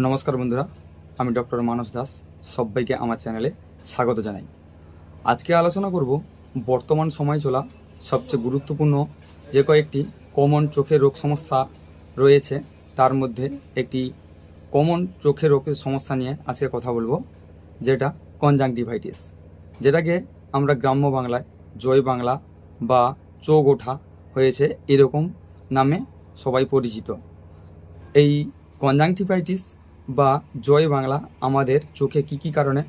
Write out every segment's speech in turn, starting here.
নমস্কার বন্ধুরা, আমি ডক্টর মানস দাস, সবাইকে আমার চ্যানেলে স্বাগত জানাই। আজকে আলোচনা করব বর্তমান সময় চলা সবচেয়ে গুরুত্বপূর্ণ যে কয়েকটি কমন চোখের রোগ সমস্যা রয়েছে, তার মধ্যে একটি কমন চোখের রোগের সমস্যা নিয়ে আজকে কথা বলব, যেটা কনজাংটিভাইটিস যেটাকে আমরা গ্রাম্য বাংলায় জয় বাংলা বা চোখ ওঠা হয়েছে এরকম নামে সবাই পরিচিত। এই কনজাংটিভাইটিস বা জয় বাংলা আমাদের চোখে কি কি কারণে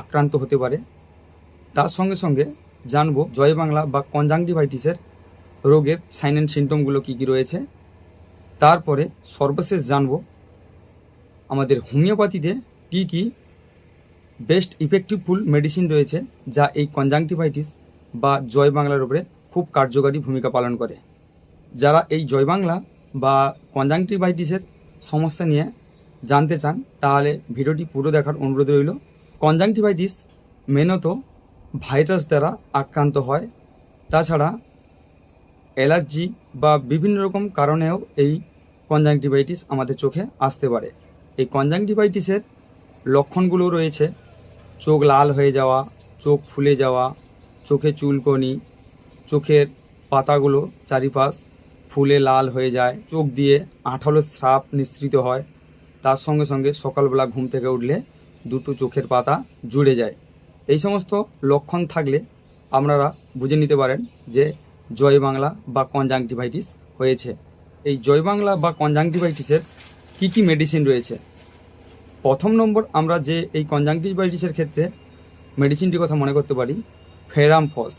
আক্রান্ত হতে পারে, তার সঙ্গে সঙ্গে জানব জয় বাংলা বা কনজাংটিভাইটিসের রোগের সাইন অ্যান্ড সিমটমগুলো কী কী রয়েছে। তারপরে সর্বশেষ জানব আমাদের হোমিওপ্যাথিতে কী কী বেস্ট ইফেক্টিভফুল মেডিসিন রয়েছে যা এই কনজাংটিভাইটিস বা জয় বাংলার উপরে খুব কার্যকারী ভূমিকা পালন করে। যারা এই জয় বাংলা বা কনজাংটিভাইটিসের সমস্যা নিয়ে জানতে চান, তাহলে ভিডিওটি পুরো দেখার অনুরোধ রইল। কনজাংটিভাইটিস মেনত ভাইরাস দ্বারা আক্রান্ত হয়। তাছাড়া অ্যালার্জি বা বিভিন্ন রকম কারণেও এই কনজাংটিভাইটিস আমাদের চোখে আসতে পারে। এই কনজাংটিভাইটিসের লক্ষণগুলো রয়েছে, চোখ লাল হয়ে যাওয়া, চোখ ফুলে যাওয়া, চোখে চুলকনি, চোখের পাতাগুলো চারিপাশ ফুলে লাল হয়ে যায়, চোখ দিয়ে আঠালো স্রাব নিঃসৃত হয় তার সঙ্গে সঙ্গে সকালবেলা ঘুম থেকে উঠলে দুটো চোখের পাতা জুড়ে যায়। এই সমস্ত লক্ষণ থাকলে আপনারা বুঝে নিতে পারেন যে জয় বাংলা বা কনজাংটিভাইটিস হয়েছে। এই জয় বাংলা বা কনজাংটিভাইটিসের কী কী মেডিসিন রয়েছে? প্রথম নম্বর, আমরা যে এই কনজাংটিভাইটিসের ক্ষেত্রে মেডিসিনটির কথা মনে করতে পারি, ফেরামফস।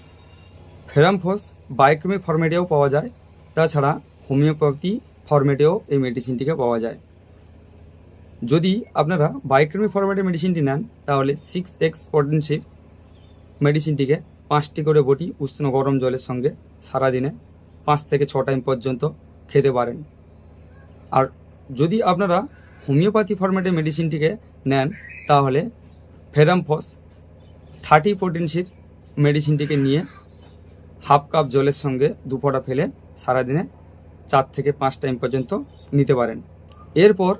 ফেরামফস বায়োকেমি ফরম্যাটেও পাওয়া যায়, তাছাড়া হোমিওপ্যাথি ফরম্যাটেও এই মেডিসিনটিকে পাওয়া যায়। যদি আপনারা বায়োকেমি ফরম্যাটের মেডিসিনটি নেন, তাহলে সিক্স এক্স পটেন্সির মেডিসিনটিকে পাঁচটি করে বটি উষ্ণ গরম জলের সঙ্গে সারাদিনে পাঁচ থেকে ছ টাইম পর্যন্ত খেতে পারেন। আর যদি আপনারা হোমিওপ্যাথি ফরম্যাটের মেডিসিনটিকে নেন, তাহলে ফেরামফস থার্টি পোটেন্সির মেডিসিনটিকে নিয়ে হাফ কাপ জলের সঙ্গে দু ফোঁটা ফেলে সারাদিনে চার থেকে পাঁচ টাইম পর্যন্ত নিতে পারেন। এরপর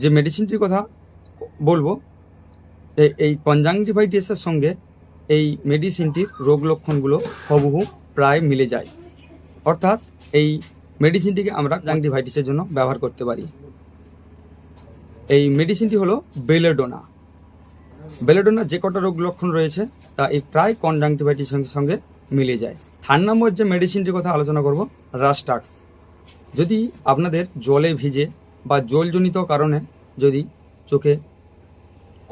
যে মেডিসিনটির কথা বলব এই কনজাংটিভাইটিসের সঙ্গে এই মেডিসিনটির রোগ লক্ষণগুলো হুবহু প্রায় মিলে যায়। অর্থাৎ এই মেডিসিনটিকে আমরা কনজাংটিভাইটিসের জন্য ব্যবহার করতে পারি। এই মেডিসিনটি হলো বেলেডোনা বেলেডোনা যে কটা রোগ লক্ষণ রয়েছে, তা এই প্রায় কনজাংটিভাইটিস সঙ্গে সঙ্গে মিলে যায়। থার্ড নম্বর যে মেডিসিনটির কথা আলোচনা করব রাস্টাক্স যদি আপনাদের জলে ভিজে বা জলজনিত কারণে যদি চোখে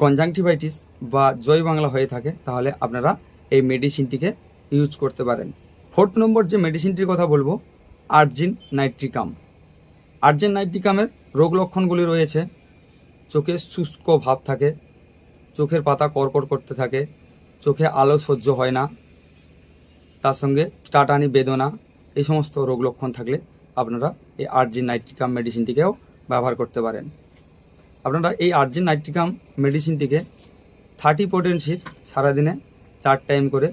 কনজাংটিভাইটিস বা জয় বাংলা হয়ে থাকে, তাহলে আপনারা এই মেডিসিনটিকে ইউজ করতে পারেন। ফোর্থ নম্বর যে মেডিসিনটির কথা বলব আর্জিন নাইট্রিকাম আর্জেন নাইট্রিকামের রোগ লক্ষণগুলি রয়েছে। চোখে শুষ্ক ভাব থাকে, চোখের পাতা কড়কড় করতে থাকে, চোখে আলো সহ্য হয় না, তার সঙ্গে টাটানি বেদনা, এই সমস্ত রোগ লক্ষণ থাকলে আপনারা এই আর্জিন নাইট্রিকাম মেডিসিনটিকেও ব্যবহার করতে পারেন। আপনারা এই আর্জিন নাইট্রিকাম মেডিসিনটিকে থার্টি পোটেন্সির সারাদিনে চার টাইম করে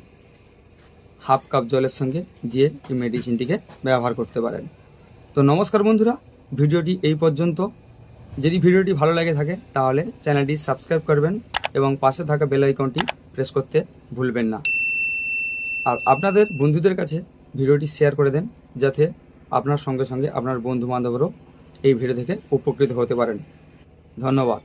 হাফ কাপ জলের সঙ্গে দিয়ে এই মেডিসিনটিকে ব্যবহার করতে পারেন। তো নমস্কার বন্ধুরা, ভিডিওটি এই পর্যন্ত। যদি ভিডিওটি ভালো লাগে থাকে, তাহলে চ্যানেলটি সাবস্ক্রাইব করবেন এবং পাশে থাকা বেল আইকনটি প্রেস করতে ভুলবেন না। আর আপনাদের বন্ধুদের কাছে ভিডিওটি শেয়ার করে দেন, যাতে আপনার সঙ্গে সঙ্গে আপনার বন্ধু বান্ধবরাও এই ভিডিও দেখে উপকৃত হতে পারেন। ধন্যবাদ।